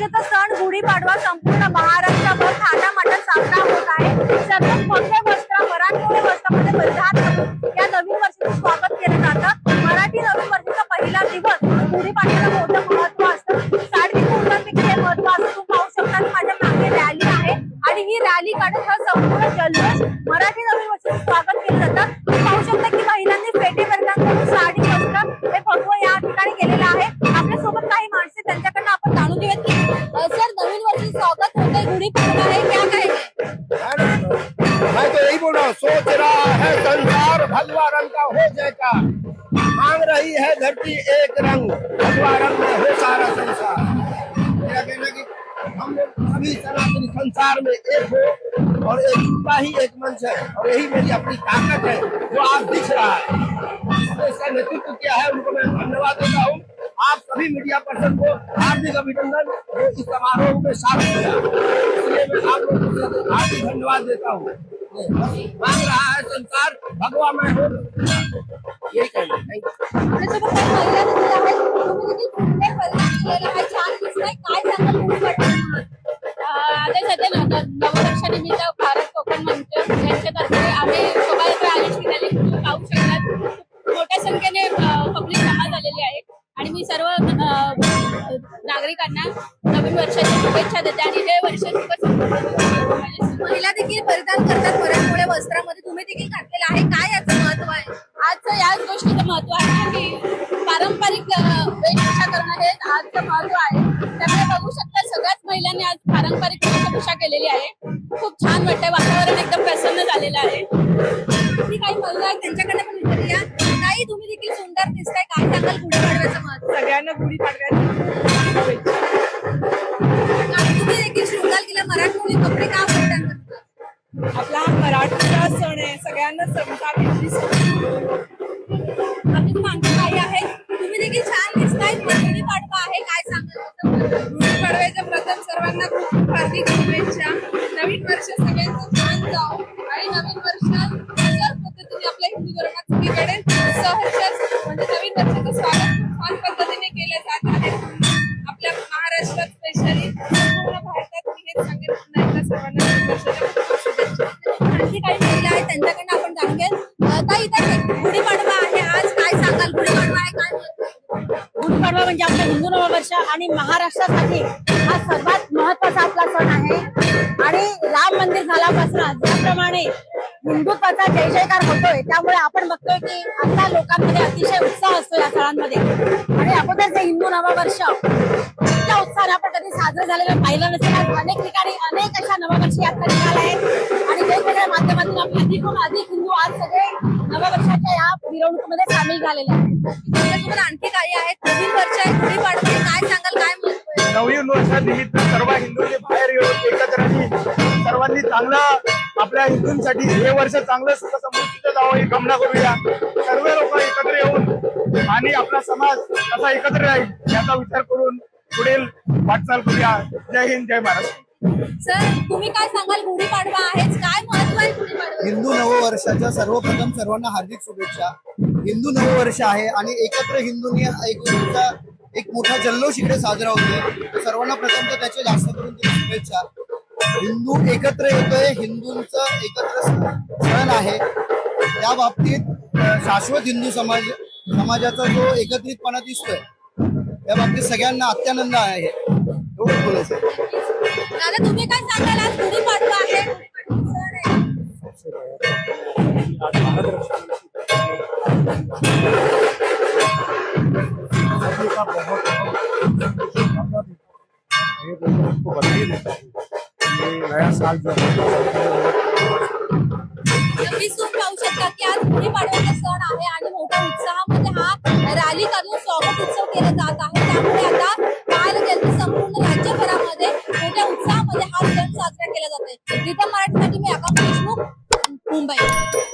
वर्षाचा सण गुढीपाडवा संपूर्ण महाराष्ट्रभर थाटामाटात साजरा होत आहे. सर्वच भव्य वस्त्र मराठमोळे वस्त्रामध्ये परिधान करून या नवीन वर्षाचं स्वागत केलं जातं. मराठी नवीन वर्षाचा पहिला दिवस गुढीपाडव्याला मोठं महत्त्व असतं. साडेतीन मुहूर्तांपैकी हे महत्त्व असतं तुम्ही पाहू शकता माझ्या मागे रॅली आहे आणि ही रॅली काढत हा संपूर्ण जल्लोष मराठी नवीन वर्षाचं स्वागत केलं जातं. हूँ सोच रहा है संसार भगवा रंग का हो जयका मांग रही है धरती एक रंग, भगवा रंग में हो सारा संसार। मेरा कहना कि हम सभी सनातनी संसार में एक हो और एकता ही एक मंच है और यही मेरी अपनी ताकत है जो आप दिख रहा है। इसका नेतृत्व किया है, उनको मैं धन्यवाद देता हूँ। आप सभी मीडिया पर्सन को हार्दिक अभिनंदन इस समारोह में शामिल किया इसलिए मैं आप लोगों को हार्दिक धन्यवाद देता हूँ। मांग रहा है संसार भगवा में हो यही आता सध्या नववर्षानिमित्त भारत कोकण मंच यांच्यातर्फे आम्ही शोभायात्रा आयोजित केलेली पाहू शकतात मोठ्या संख्येने पब्लिक जमा झालेली आहे आणि मी सर्व नागरिकांना नवीन वर्षाच्या शुभेच्छा देते आणि हे वर्ष सुख समृद्ध महिला देखील परिधान करतात. मराठमोळ्या वस्त्रामध्ये तुम्ही देखील घातलेलं आहे. काय याचं महत्त्व आहे? आजचं याच गोष्टीचं महत्त्व आहे की पारंपरिक वेशभूषा करणं हे आजचं महत्त्व आहे. त्यामुळे बघू शकता सगळ्याच महिलांनी आज पारंपरिक वेशभूषा केलेली आहे. खूप छान वाटतंय. वातावरण एकदम प्रसन्न झालेलं आहे. आणखी काही महिला आहेत त्यांच्याकडे पण विचारूया. ताई तुम्ही देखील सुंदर दिसताय. काय सांगाल गुढीपाडव्याचं महत्त्व? सगळ्यांना गुढीपाडव्याची तुम्ही देखील शृंगार केला. मराठमोळी कपडे का सगळ्यांना समजा हिंदू नववर्ष आणि महाराष्ट्रासाठी हा सर्वात महत्त्वाचा आपला सण आहे. आणि राम मंदिर झाल्यापासून ज्याप्रमाणे हिंदुत्वाचा जय जयकार होतोय त्यामुळे आपण बघतोय की आता लोकांमध्ये अतिशय उत्साह असतो या सणांमध्ये. आणि अगोदर जे हिंदू नववर्ष इतक्या उत्साहाने आपण कधी साजरं झालेलं पाहिलं नसेल. अनेक ठिकाणी अनेक अशा नववर्ष यात्रा निघाल्या आहेत. माध्यमातून आपले अधिकहून अधिक हिंदू आज सगळे नव्या वर्षाच्या या मिरवणुकीमध्ये सामील झालेले आहेत. आणखी काही आहेत? नवीन वर्ष आहे गुढीपाडवा आहे काय सांगाल काय नवीन वर्षानिमित्त सर्व हिंदूंनी बाहेर येऊन एकत्र सर्वांनी चांगला आपल्या हिंदूंसाठी हे वर्ष चांगलं सुख समृद्धीचं जावं ही कामना करूया. सर्व लोक एकत्र येऊन आणि आपला समाज कसा एकत्र राहील याचा विचार करून पुढील वाटचाल करूया. जय हिंद जय महाराष्ट्र. सर तुम्ही काय सांगाल? गुढीपाडवा आहेच. काय महत्त्व आहे गुढीपाडवा हिंदू नववर्षाच्या सर्वप्रथम सर्वांना हार्दिक शुभेच्छा. हिंदू नववर्ष आहे आणि एकत्र हिंदूंनी एक एक मोठा जल्लोष इकडे साजरा होतोय. सर्वांना प्रथम तर त्याचे जास्त करून शुभेच्छा. हिंदू एकत्र येतोय हिंदूंचं एकत्र सण आहे. त्या बाबतीत अ, शाश्वत हिंदू समाज समाजाचा जो एकत्रितपणा दिसतोय त्या बाबतीत सगळ्यांना अत्यानंद आहे. एवढंच बोलायचं आहे. दादा तुम्ही काय सांगाल आज गुढीपाडवा आहे सण आहे. सभी का बहुत ये को बधाई देता हूँ ये नया साल जो है नक्कीच तुम्ही पाहू शकता की आज सण आहे आणि मोठ्या उत्साहामध्ये हा रॅली करून स्वागत उत्सव केला जात आहे त्यामुळे आता उत्साहामध्ये हा गीता मराठीसाठी मी आकाश देशमुख मुंबई.